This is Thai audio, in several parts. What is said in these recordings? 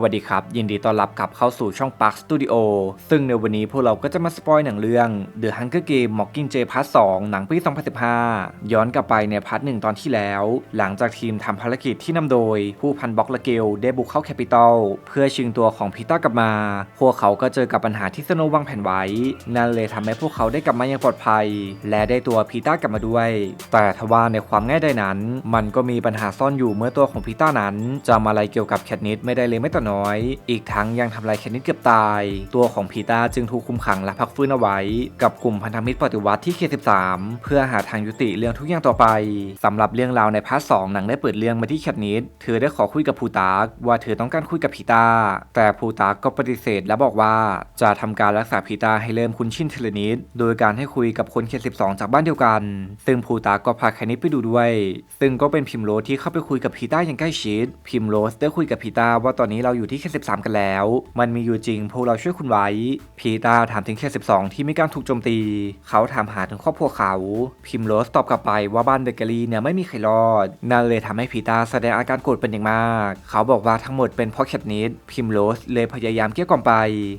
วัสดีครับ ยินดีต้อนรับกลับเข้าสู่ช่อง Park Studio ซึ่งในวันนี้พวกเราก็จะมาสปอยหนังเรื่อง The Hunger Game Mockingjay Part 2 หนังปี 2015 ย้อนกลับไปในพาร์ทหนึ่งตอนที่แล้ว หลังจากทีมทำภารกิจที่นำโดย ผู้พันบ็อกละเกลได้บุกเข้าแคปิตอลเพื่อชิงตัวของพีต้ากลับมา พวกเขาก็เจอกับปัญหาที่สโนวางแผนไว้ นั่นเลยทำให้พวกเขาได้กลับมาอย่างปลอดภัย และได้ตัวพีต้ากลับมาด้วย แต่ทว่าในความง่ายได้นั้น มันก็มีปัญหาซ่อนอยู่เมื่อตัวของพีต้านั้นจำอะไรเกี่ยวกับแคทนิสไม่ได้เลยไม่ตอน้อย อีกทั้งยังทำลายแคทนิสเกือบตาย ตัวของพีตาจึงถูกคุมขังและพักฟื้นเอาไว้ กับกลุ่มพันธมิตรปฏิวัติที่เค13 เพื่อหาทางยุติเรื่องทุกอย่างต่อไปสำหรับเรื่องราวในพาร์ทสองหนังได้เปิดเรื่องมาที่แคทนิสเธอได้ขอคุยกับภูตากว่าเธอต้องการคุยกับพีตา แต่ภูตากก็ปฏิเสธและบอกว่าจะทำการรักษาพีตาให้เริ่มคุ้นชินทีละนิดโดยการให้คุยกับคนเค12 จากบ้านเดียวกัน ซึ่งภูตาก็พาแคทนิสไปดูด้วย ซึ่งก็เป็นพิมโรสที่เข้าไปคุยกับพีตาอย่างใกล้ชิด พิมโรสได้คุยกับพีตาว่าตอนนี้เราราอยู่ที่เค13 กันแล้ว มันมีอยู่จริงพวกเราช่วยคุณไว้ พีตาถามถึงเค12 ที่มีการถูกโจมตี เขาถามหาถึงครอบครัวเขา พิมโรสตอบกลับไปว่าบ้านเบเกอรี่เนี่ยไม่มีใครรอด นั่นเลยทำให้พีตาแสดงอาการโกรธเป็นอย่างมาก เขาบอกว่าทั้งหมดเป็นเพราะแคทนิสพิมโรสเลยพยายามเกลี้ยกล่อมไป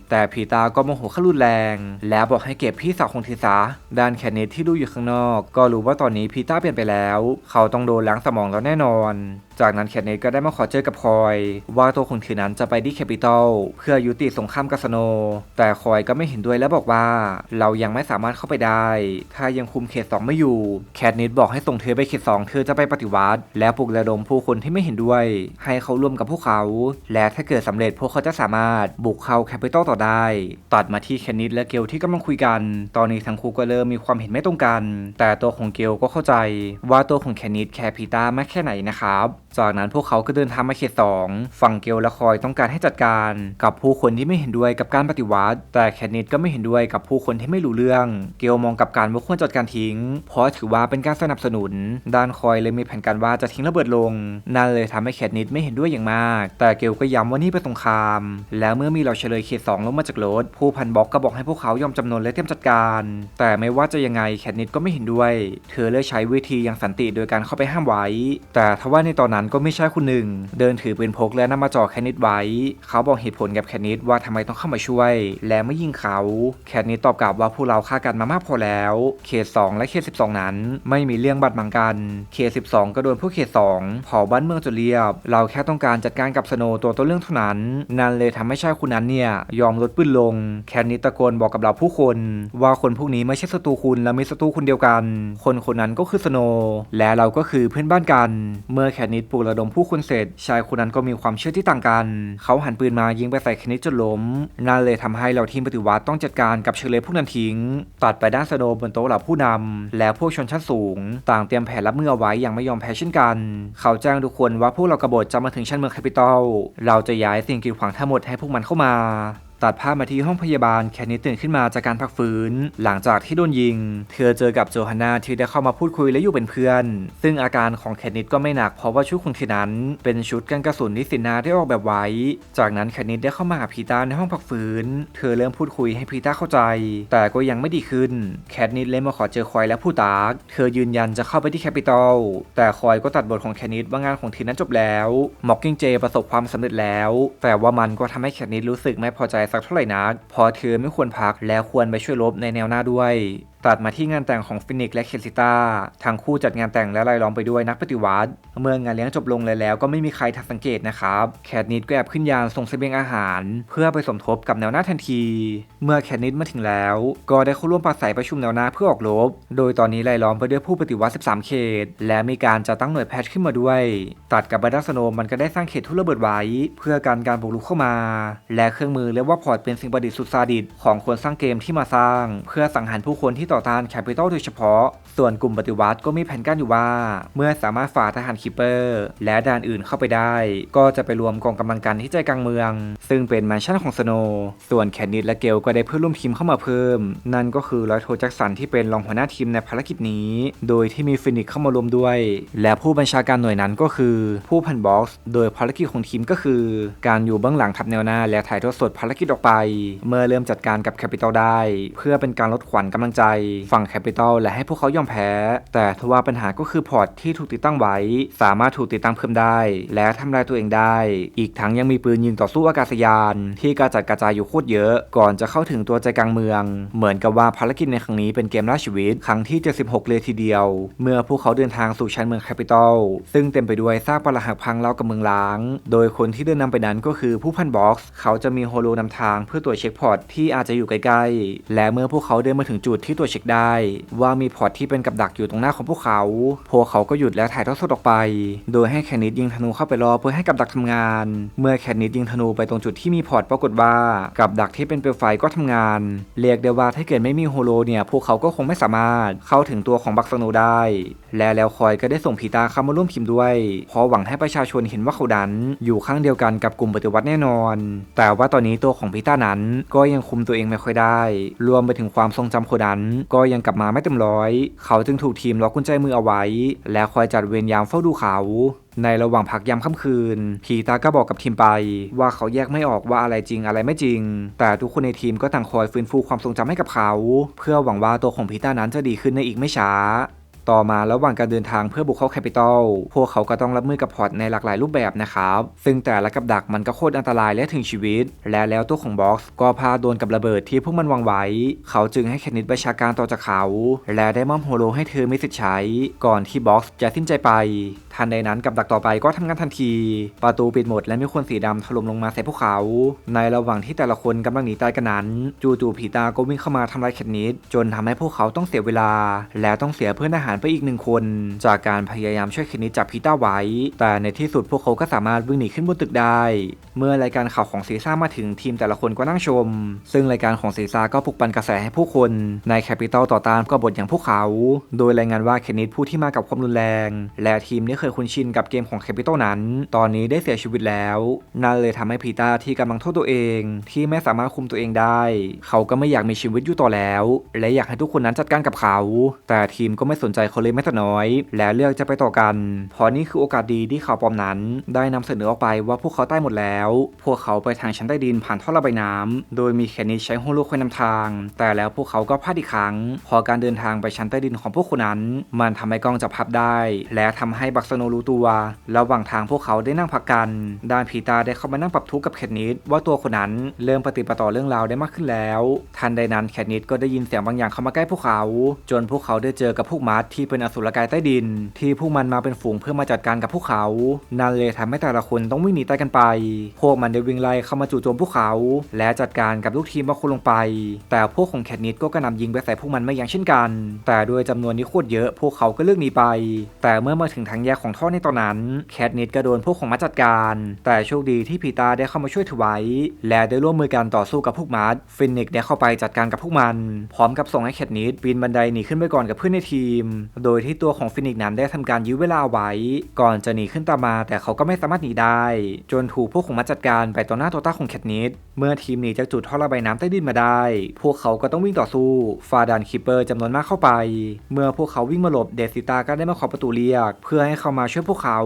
แต่พีตาก็โมโหขั้นรุนแรง แล้วบอกให้เก็บพี่สาวของทีซะด้านแคทนิสที่ดูอยู่ข้างนอก ก็รู้ว่าตอนนี้พีตาเปลี่ยนไปแล้ว เขาต้องโดนล้างสมองแล้วแน่นอน จากนั้นแคทเนตก็ได้มาขอเจอกับคอย ว่าตัวของเธอนั้นจะไปที่แคปิตอลเพื่อยุติสงครามกัสโน แต่คอยก็ไม่เห็นด้วยและบอกว่า เรายังไม่สามารถเข้าไปได้ ถ้ายังคุมเขตสองไม่อยู่ แคทเนตบอกให้ส่งเธอไปเขตสองเธอจะไปปฏิวัติ และปลุกระดมผู้คนที่ไม่เห็นด้วย ให้เขาร่วมกับพวกเขา และถ้าเกิดสำเร็จพวกเขาจะสามารถบุกเข้าแคปิตอลต่อได้ ตัดมาที่แคทเนตและเกลที่กำลังคุยกัน ตอนนี้ทั้งคู่ก็เริ่มมีความเห็นไม่ตรงกัน แต่ตัวของเกลก็เข้าใจ ว่าตัวของแคทเนตแคร์พีตามากแค่ไหนนะครับ จากนั้นพวกเขาก็เดินทางมาเขตสองฝั่งเกลและคอยต้องการให้จัดการ กับผู้คนที่ไม่เห็นด้วยกับการปฏิวัติ แต่แคทนิดก็ไม่เห็นด้วยกับผู้คนที่ไม่รู้เรื่อง เกลมองกับการว่าควรจัดการทิ้ง เพราะถือว่าเป็นการสนับสนุน ด้านคอยเลยมีแผนการว่าจะทิ้งระเบิดลง นั่นเลยทำให้แคทนิดไม่เห็นด้วยอย่างมาก แต่เกลก็ย้ำว่านี่เป็นสงคราม แล้วเมื่อมีเราเฉลยเขตสองลงมาจากรถผู้พันบอกก็บอกให้พวกเขายอมจำนนและเตรียมจัดการ แต่ไม่ว่าจะยังไงแคทนิดก็ไม่เห็นด้วย เธอเลือกใช้วิธีอย่างสันติโดยการเข้าไปห้ามไว้ แต่ทว่าในตอนนั้นก็ไม่ใช่คนหนึ่ง เดินถือปืนพกและนำมาจ่อแคทนิดไว้ เขาบอกเหตุผลกับแคทนิดว่าทำไมต้องเข้ามาช่วย และไม่ยิงเขา แคทนิดตอบกลับว่าพวกเราฆ่ากันมามากพอแล้ว เขต 2 และเขต 12 นั้น ไม่มีเรื่องบาดหมางกัน เขต 12 ก็โดนพวกเขต 2 เผาบ้านเมืองจนเรียบ เราแค่ต้องการจัดการกับสโนตัวต้นเรื่องเท่านั้น นั่นเลยทำให้ชายคนนั้นเนี่ยยอมลดปืนลง แคทนิดตะโกนบอกกับเราผู้คน ว่าคนพวกนี้ไม่ใช่ศัตรูคุณและมีศัตรูคนเดียวกัน คนคนนั้นก็คือสโนและเราก็คือเพื่อนบ้านกัน เมื่อแคทนิดปลุกระดมผู้คนเสร็จ ชายคนนั้นก็มีความเชื่อที่ต่างกันเขาหันปืนมายิงไปใส่คทนิตจนล้ม นั่นเลยทำให้เราทีมปฏิวัติต้องจัดการกับเชลเลพวกนั้นทิ้ง ตัดไปด้านสโนบนโต๊ะเหล่าผู้นำและพวกชนชั้นสูง ต่างเตรียมแผนรับมือเอาไว้อย่างไม่ยอมแพ้เช่นกัน เขาแจ้งทุกคนว่าพวกเรากบฏจะมาถึงชั้นเมืองแคปิตอล เราจะย้ายสิ่งกีดขวางทั้งหมดให้พวกมันเข้ามา ตัดภาพมาที่ห้องพยาบาลแคทนิสตื่นขึ้นมาจากการพักฟื้น หลังจากที่โดนยิง เธอเจอกับโจฮันนาที่ได้เข้ามาพูดคุยและอยู่เป็นเพื่อน ซึ่งอาการของแคทนิสก็ไม่หนักเพราะว่าชุดของเธอนั้น เป็นชุดกันกระสุนที่สินนาได้ออกแบบไว้ จากนั้นแคทนิสได้เข้ามาหาพีตาในห้องพักฟื้น เธอเริ่มพูดคุยให้พีตาเข้าใจ แต่ก็ยังไม่ดีขึ้น แคทนิสเลยมาขอเจอคอยและผู้ตากเธอยืนยันจะเข้าไปที่แคปิตอล แต่คอยก็ตัดบทของแคทนิสว่างานของเธอนั้นจบแล้ว มอกกิ้งเจประสบความสำเร็จแล้ว แต่ว่ามันก็ทำให้แคนิสรู้สึกไม่พอใจสักเท่าไหร่นะ พอเธอไม่ควรพักแล้วควรไปช่วยลบในแนวหน้าด้วย ตัดมาที่งานแต่งของฟินิกและเคซิต้าทั้งคู่จัดงานแต่งและรายล้อมไปด้วยนักปฏิวัติ เมื่องานเลี้ยงจบลงเลยแล้วก็ไม่มีใครทันสังเกตนะครับ แคทนิดก็แอบขึ้นยานส่งเสบียงอาหาร เพื่อไปสมทบกับแนวหน้าทันที เมื่อแคทนิดมาถึงแล้ว ก็ได้เข้าร่วมปราศัยประชุมแนวหน้าเพื่อออกรบ โดยตอนนี้รายล้อมไปด้วยผู้ปฏิวัติ 13 เขต และมีการจัดตั้งหน่วยแพทย์ขึ้นมาด้วย ตัดกับบาร์ดาสโนมันก็ได้สร้างเขตทุนระเบิดไว้ เพื่อการการบุกรุกเข้ามา และเครื่องมือเรียกว่าพอร์ตเป็นสิ่งประดิษฐ์สุดซาดิสของคนสร้างเกมที่มาสร้าง เพื่อสังหารผู้คนที่ต่อต้านแคปิตอลโดยเฉพาะ ส่วนกลุ่มปฏิวัติก็มีแผนการอยู่ว่า เมื่อสามารถฝ่าทหารคิปเปอร์ และด่านอื่นเข้าไปได้ ก็จะไปรวมกองกำลังกันที่ใจกลางเมือง ซึ่งเป็นแมนชั่นของสโนส่วนแคนดิดและเกลก็ได้เพื่อนร่วมทีมเข้ามาเพิ่ม นั่นก็คือร้อยโทแจ็คสันที่เป็นรองหัวหน้าทีมในภารกิจนี้ โดยที่มีฟินิกเข้ามารวมด้วย และผู้บัญชาการหน่วยนั้นก็คือ ผู้พันบ็อกซ์โดยภารกิจของทีมก็คือ การอยู่เบื้องหลังทับแนวหน้า และถ่ายทอดสดภารกิจออกไป เมื่อเริ่มจัดการกับแคปิตอลได้ เพื่อเป็นการลดขวัญกำลังใจฝั่งแคปิตอลและให้พวกเขายอมแพ้ แต่ทว่าปัญหาก็คือพอร์ตที่ถูกติดตั้งไว้ สามารถถูกติดตั้งเพิ่มได้ และทำลายตัวเองได้ อีกทั้งยังมีปืนยิงต่อสู้อากาศยาน ที่กระจัดกระจายอยู่โคตรเยอะ ก่อนจะเข้าถึงตัวใจกลางเมือง เหมือนกับว่าภารกิจในครั้งนี้เป็นเกมล่าชีวิต ครั้งที่ 76 เลยทีเดียว เมื่อพวกเขาเดินทางสู่ชั้นเมืองแคปิตอลซึ่งเต็มไปด้วยซากปรักหักพังเล่ากับเมืองล้าง โดยคนที่เดินนำไปนั้นก็คือผู้พันบ็อกซ์เขาจะมีโฮโลนำทางเพื่อตรวจเช็คพอร์ตที่อาจจะอยู่ใกล้ๆและเมื่อพวกเขาเดินมาถึงจุดที่ตรวจเช็คได้ ว่ามีพอร์ตที่เป็นกับดักอยู่ตรงหน้าของพวกเขา พวกเขาก็หยุดและถ่ายทอดสดออกไป โดยให้แคนิดยิงธนูเข้าไปรอเพื่อให้กับดักทำงาน เมื่อแคนิดยิงธนูไปตรงจุดที่มีพอร์ตปรากฏว่ากับดักที่เป็นเปลวไฟก็ทำงาน เรียกได้ว่าถ้าเกิดไม่มีโฮโลเนี่ยพวกเขาก็คงไม่สามารถเข้าถึงตัวของบักสโนได้ และแล้วคอยก็ได้ส่งผีตาเข้ามาร่วมทีมด้วยเพราะหวังให้ประชาชนเห็นว่าเขาดัน อยู่ข้างเดียวกันกับกลุ่มปฏิวัติแน่นอน แต่ว่าตอนนี้ตัวของพีตานั้นก็ยังคุมตัวเองไม่ค่อยได้ รวมไปถึงความทรงจำโคดันก็ยังกลับมาไม่เต็มร้อย เขาจึงถูกทีมล็อกกุญแจมือเอาไว้ และคอยจัดเวรยามเฝ้าดูเขาในระหว่างพักยามค่ำคืน พีตาก็บอกกับทีมไป ว่าเขาแยกไม่ออกว่าอะไรจริงอะไรไม่จริง แต่ทุกคนในทีมก็ต่างคอยฟื้นฟูความทรงจำให้กับเขา เพื่อหวังว่าตัวของพีตานั้นจะดีขึ้นในอีกไม่ช้า ต่อมาระหว่างการเดินทางเพื่อบุกเข้าแคปิตอลพวกเขาก็ต้องรับมือกับพอร์ตในหลากหลายรูปแบบนะครับ ซึ่งแต่ละกับดักมันก็โคตรอันตรายและถึงชีวิต และแล้วตัวของบ็อกซ์ก็พาโดนกับระเบิดที่พวกมันวางไว้ เขาจึงให้แคนิดประชาการต่อจากเขา และได้มอบโฮโลให้เธอไม่สิทธิ์ใช้ ก่อนที่บ็อกซ์จะสิ้นใจไป ทันใดนั้นกับดักต่อไปก็ทำงานทันที ประตูปิดหมดและมีคนสีดำถล่มลงมาใส่พวกเขา ในระหว่างที่แต่ละคนกำลังหนีตายกันนั้น จู่ๆผีตาก็วิ่งเข้ามาทำลายแคนิดจนทำให้พวกเขาต้องเสียเวลา และต้องเสียเพื่อนอาหารไปอีกหนึ่งคน จากการพยายามช่วยแคนิดจับพีต้าไว้ แต่ในที่สุดพวกเขาก็สามารถวิ่งหนีขึ้นบนตึกได้ เมื่อรายการข่าวของซีซ่ามาถึงทีมแต่ละคนก็นั่งชม ซึ่งรายการของซีซ่าก็ปลุกปั่นกระแสให้ผู้คนในแคปิตอลต่อต้านกบฏอย่างพวกเขา โดยรายงานว่าเคนนิดผู้ที่มากับความรุนแรง และทีมที่เคยคุ้นชินกับเกมของแคปิตอลนั้น ตอนนี้ได้เสียชีวิตแล้ว นั่นเลยทำให้พีตาที่กำลังโทษตัวเอง ที่ไม่สามารถคุมตัวเองได้ เขาก็ไม่อยากมีชีวิตอยู่ต่อแล้ว และอยากให้ทุกคนนั้นจัดการกับเขา แต่ทีมก็ไม่สนใจเขาเลยแม้แต่น้อย และเลือกจะไปต่อกันเพราะนี่คือโอกาสดีที่ข่าวปลอมนั้น ได้นำเสนอออกไปว่าพวกเขาใต้หมดแล้ว พวกเขาไปทางชั้นใต้ดินผ่านท่อระบายน้ำโดยมีแคนิใช้ฮโลคอยนำทาง แต่แล้วพวกเขาก็พลาดอีกครั้ง พอการเดินทางไปชั้นใต้ดินของพวกคนนั้น มันทำให้กล้องจับภาพได้ และทำให้บักสโนรู้ตัว ระหว่างทางพวกเขาได้นั่งพักกัน ด้านพีตาได้เข้ามานั่งปรับทุกข์กับแคนิดว่าตัวคนนั้นเริ่มปฏิปต่อเรื่องราวได้มากขึ้นแล้ว ทันใดนั้นแคนิดก็ได้ยินเสียงบางอย่างเข้ามาใกล้พวกเขา จนพวกเขาได้เจอกับพวกมัดที่เป็นอสุรกายใต้ดิน ที่พวกมันมาเป็นฝูงเพื่อมาจัดการกับพวกเขา นั่นเลยทำให้แต่ละคนต้องวิ่งหนีตายกันไป พวกมันได้วิ่งไล่เข้ามาจู่โจมพวกเขา และจัดการกับลูกทีมบางคนลงไป แต่พวกของแคนิดก็กระหน่ำยิงไปใส่พวกมันไม่ยั้งเช่นกัน แต่ด้วยจำนวนนี้โคตรเยอะพวกเขาก็เลือกหนีไป แต่เมื่อมาถึงทางแยกของท่อในตอนนั้น แคทนิดก็โดนพวกของมัดจัดการ แต่โชคดีที่พีตาได้เข้ามาช่วยเธอไว้ และได้ร่วมมือกันต่อสู้กับพวกมัดฟินิกได้เข้าไปจัดการกับพวกมัน พร้อมกับส่งให้แคทนิดปีนบันไดหนีขึ้นไปก่อนกับเพื่อนในทีมโดยที่ตัวของฟินิกซ์นั้นได้ทำการยื้อเวลาไว้ ก่อนจะหนีขึ้นตามมา แต่เขาก็ไม่สามารถหนีได้ จนถูกพวกของมัดจัดการไปต่อหน้าต่อตาของแคทนิดเมื่อทีมหนีจากจุดท่อระบายน้ำใต้ดินมาได้ พวกเขาก็ต้องวิ่งต่อสู้ฟาดันคิปเปอร์จำนวนมากเข้าไป เมื่อพวกเขาวิ่งมาหลบเดซิตาก็ได้มาขอประตูเรียก เพื่อให้เขามาช่วยพวกเขา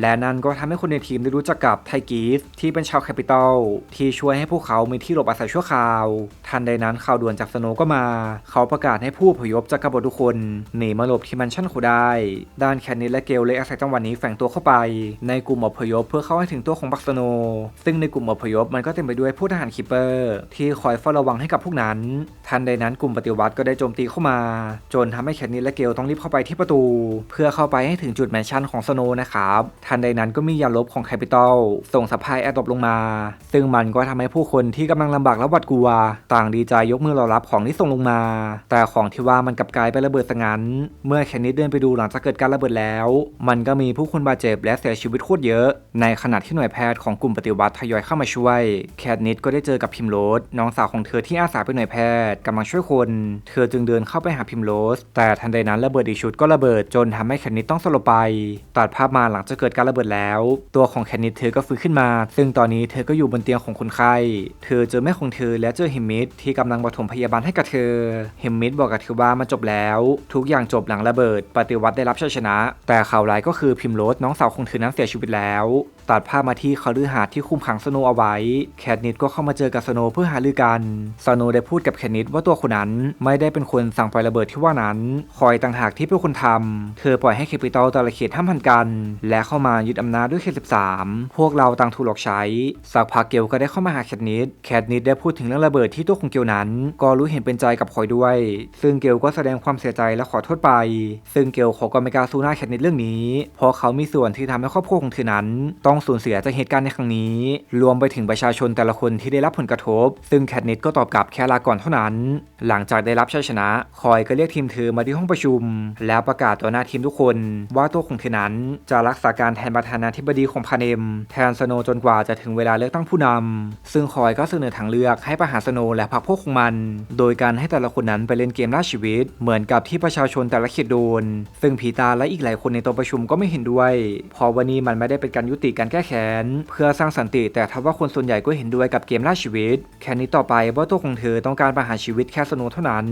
และนั่นก็ทำให้คนในทีมได้รู้จักกับไทกีสที่เป็นชาวแคปิตอลที่ช่วยให้พวกเขามีที่หลบอาศัยชั่วคราว ทันใดนั้นข่าวด่วนจากสโนก็มา เขาประกาศให้ผู้พยพจากกบฏทุกคนหนีมาหลบที่มันชั่นโคได้ ด้านแคนนิสและเกลเลยอาศัยจังหวะนี้แฝงตัวเข้าไป ในกลุ่มอพยพเพื่อเข้าให้ถึงตัวของบักสโน ซึ่งในกลุ่มอพยพมันก็เต็มไปด้วยผู้ทหารคิปเปอร์ ที่คอยเฝ้าระวังให้กับพวกนั้น ทันใดนั้นกลุ่มปฏิวัติก็ได้โจมตีเข้ามา จนทำให้แคนนิสและเกลต้องรีบเข้าไปที่ประตู เพื่อเข้าไปให้ถึงจุดแมนชั่นของสโนนะครับทันใดนั้นก็มียาลบของแคปิตอลส่งสะพายแอร์ตบลงมา ซึ่งมันก็ทำให้ผู้คนที่กำลังลำบากและหวาดกลัวต่างดีใจยกมือรอรับของที่ส่งลงมา แต่ของที่ว่ามันกลับกลายไประเบิดซะงั้น เมื่อแคนนิสเดินไปดูหลังจากเกิดการระเบิดแล้ว มันก็มีผู้คนบาดเจ็บและเสียชีวิตโคตรเยอะ ในขณะที่หน่วยแพทย์ของกลุ่มปฏิวัติทยอยเข้ามาช่วย แคทนิสก็ได้เจอกับพิมโรสน้องสาวของเธอที่อาสาเป็นหน่วยแพทย์กำลังช่วยคน เธอจึงเดินเข้าไปหาพิมโรสแต่ทันใดนั้นระเบิดอีกชุดก็ระเบิดจนทำให้แคทนิสต้องสลบไปตัดภาพมาหลังจากเกิดการระเบิดแล้ว ตัวของแคทนิสเธอก็ฟื้นขึ้นมา ซึ่งตอนนี้เธอก็อยู่บนเตียงของคนไข้ เธอเจอแม่ของเธอและเจอฮมมิดที่กำลังปฐมพยาบาลให้กับเธอ เฮมมิดบอกกับเธอว่ามันจบแล้ว ทุกอย่างจบหลังระเบิด ปฏิวัติได้รับชัยชนะ แต่ข่าวร้ายก็คือพิมโรสน้องสาวของเธอนั้นเสียชีวิตแล้ว ตัดภาพมาที่คฤหาสน์ที่คุมขังสโนเอาไว้ แคทนิดก็เข้ามาเจอกับสโนเพื่อหารือกัน สโนได้พูดกับแคทนิดว่าตัวคนนั้นไม่ได้เป็นคนสั่งปล่อยระเบิดที่ว่านั้น คอยต่างหากที่เป็นคนทำเธอปล่อยให้แคปิตอลต่ละเขตห้ามพันกัน และเข้ามายึดอำนาจด้วยเขต13พวกเราต่างถูกหลอกใช้ สักพักเกลก็ได้เข้ามาหาแคทนิด แคทนิดได้พูดถึงเรื่องระเบิดที่ตัวของเกลนั้น ก็รู้เห็นเป็นใจกับคอยด้วย ซึ่งเกลก็แสดงความเสียใจและขอโทษไป ซึ่งเกลเขาก็ไม่กล้าสู้หน้าแคทนิดเรื่องนี้ เพราะเขามีส่วนที่ทำให้ครอบครัวของเธอนั้น ต้องสูญเสียจากเหตุการณ์ในครั้งนี้ รวมไปถึงประชาชนแต่ละคนที่ได้รับผลกระทบ ซึ่งแคทนิดก็ตอบกลับแค่ลาก่อนเท่านั้น หลังจากได้รับชัยชนะ คอยก็เรียกทีมเธอมาที่ห้องประชุม แล้วประกาศต่อหน้าทีมทุกคน ว่าตัวของเธอนั้นจะรักษาการแทนประธานาธิบดีของพาเนม แทนสโนจนกว่าจะถึงเวลาเลือกตั้งผู้นำซึ่งคอยก็เสนอทางเลือกให้ประหารสโนว์และพรรคพวกมัน โดยการให้แต่ละคนนั้นไปเล่นเกมล่าชีวิต เหมือนกับที่ประชาชนแต่ละเขตโดน ซึ่งพีตาและอีกหลายคนในต๊ะประชุมก็ไม่เห็นด้วยพราะวันนี้มันไม่ได้เป็นการยุติการแก้แค้นเพื่อสร้างสันติ แต่ทว่าคนส่วนใหญ่ก็เห็นด้วยกับเกมล่าชีวิต แค่นี้ต่อไปว่าตัวของเธอต้องการประหารชีวิตแค่สโนว์เท่านั้น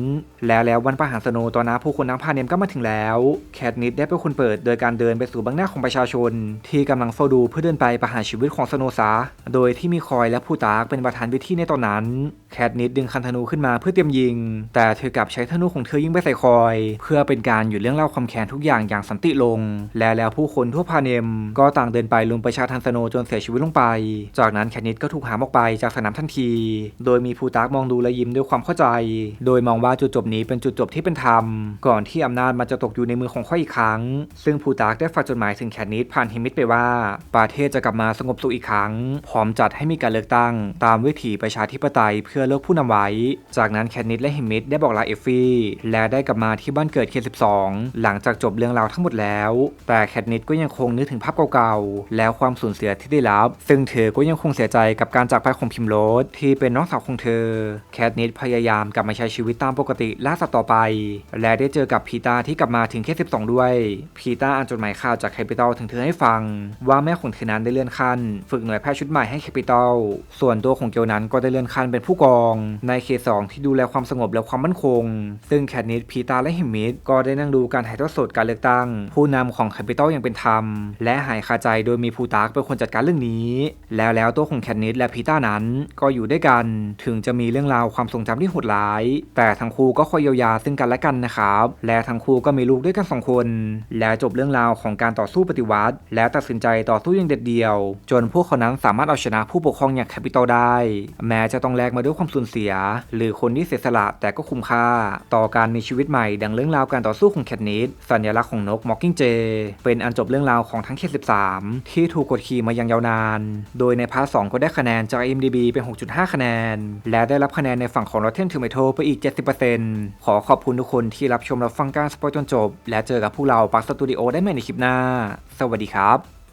แล้วแล้ววันประหารสโนว์ตอนนั้นผู้คนทั้งพาเนมก็มาถึงแล้วแคทนิดได้เป็นคนเปิด โดยการเดินไปสู่บังหน้าของประชาชน ที่กำลังเฝ้าดูเพื่อเดินไปประหารชีวิตของสโนซะโดยที่มีคอยและผู้ตากเป็นประธานวิธีในตอนนั้นแคทนิดดึงคันธนูขึ้นมาเพื่อเตรียมยิง แต่เธอกลับใช้ธนูของเธอยิงไปใส่คอย เพื่อเป็นการหยุดเรื่องเล่าความแค้นทุกอย่างอย่างสันติลง และแล้วผู้คนทั่วพาเนม ก็ต่างเดินไปลุมประชาทันสโนจนเสียชีวิตลงไป จากนั้นแคทนิดก็ถูกหามออกไปจากสนามทันที โดยมีผู้ตากมองดูและยิ้มด้วยความเข้าใจ โดยมองว่าจุดจบนี้เป็นจุดจบที่เป็นธรรม ก่อนที่อำนาจมันจะตกอยู่ในมือของข้อยอีกครั้ง ซึ่งผู้ตากได้ฝากจดหมายถึงแคทนิดผ่านฮิมิตไปว่า ประเทศจะกลับมาสงบสุขอีกครั้ง พร้อมจัดให้มีการเลือกตั้ง ตามวิถีประชาธิปไตยเพื่อเลือกผู้นำไว้ จากนั้นแคทนิดและฮิมิตได้บอกลาเอฟฟี่และได้กลับมาที่บ้านเกิดเค12หลังจากจบเรื่องราวทั้งหมดแล้ว แต่แคทนิดก็ยังคงนึกถึงภาพเก่าๆ แล้วความสูญเสียที่ได้รับ ซึ่งเธอก็ยังคงเสียใจกับการจากไปของพิมโรสที่เป็นน้องสาวของเธอ แคทนิดพยายามกลับมาใช้ชีวิตตามปกติล่าสัตว์ต่อไป และได้เจอกับพีตาที่กลับมาถึงแค่12 ด้วย พีตาอ่านจดหมายข่าวจากแคปิตอลถึงเธอให้ฟัง ว่าแม่ของเธอนั้นได้เลื่อนขั้น ฝึกหน่วยแพทย์ชุดใหม่ให้แคปิตอลส่วนตัวของเกลนั้นก็ได้เลื่อนขั้นเป็นผู้กองในเขตสองที่ดูแลความสงบและความมั่นคง ซึ่งแคทนิดพีตาและฮิมิดก็ได้นั่งดูการถ่ายทอดสดการเลือกตั้ง ผู้นำของแคปิตอลอย่างเป็นธรรม และหายคาใจโดยมีผู้ตากเป็นคนจัดการเรื่องนี้ แล้วแล้วตัวของแคทนิดและพีตานั้นก็อยู่ด้วยกัน ถึงจะมีเรื่องราวความทรงจำที่โหดร้าย แต่ทั้งคู่ก็คอยเยียวยาซึ่งกันและกันนะครับ และทั้งคู่ก็มีลูกด้วยกันสองคน แล้วจบเรื่องราวของการต่อสู้ปฏิวัติ และตัดสินใจต่อสู้อย่างเด็ดเดี่ยว จนพวกเขานั้นสามารถเอาชนะผู้ปกครองอย่างแคปิตอลได้ แม้จะต้องแลกมาด้วยความสูญเสีย หรือคนที่เสียสละแต่ก็คุ้มค่า ต่อการมีชีวิตใหม่ ดังเรื่องราวการต่อสู้ของแคทนิดสัญลักษณ์ของนกมอ k กิ้งเจเป็นอันจบเรื่องราวของทั้งเขต13 ที่ถูกกดขี่มาอย่างยาวนาน โดยในพาร์ทสก็ได้คะแนนจาก IMDb เป็น 6.5 คะแนน และได้รับคะแนนในฝั่งของ Rotten Tomato ไปอีก 70%ขอขอบคุณทุกคนที่รับชมรับฟังการสปอยจนจบ และเจอกับพวกเราปักสตูดิโอได้ใหม่ในคลิปหน้า สวัสดีครับ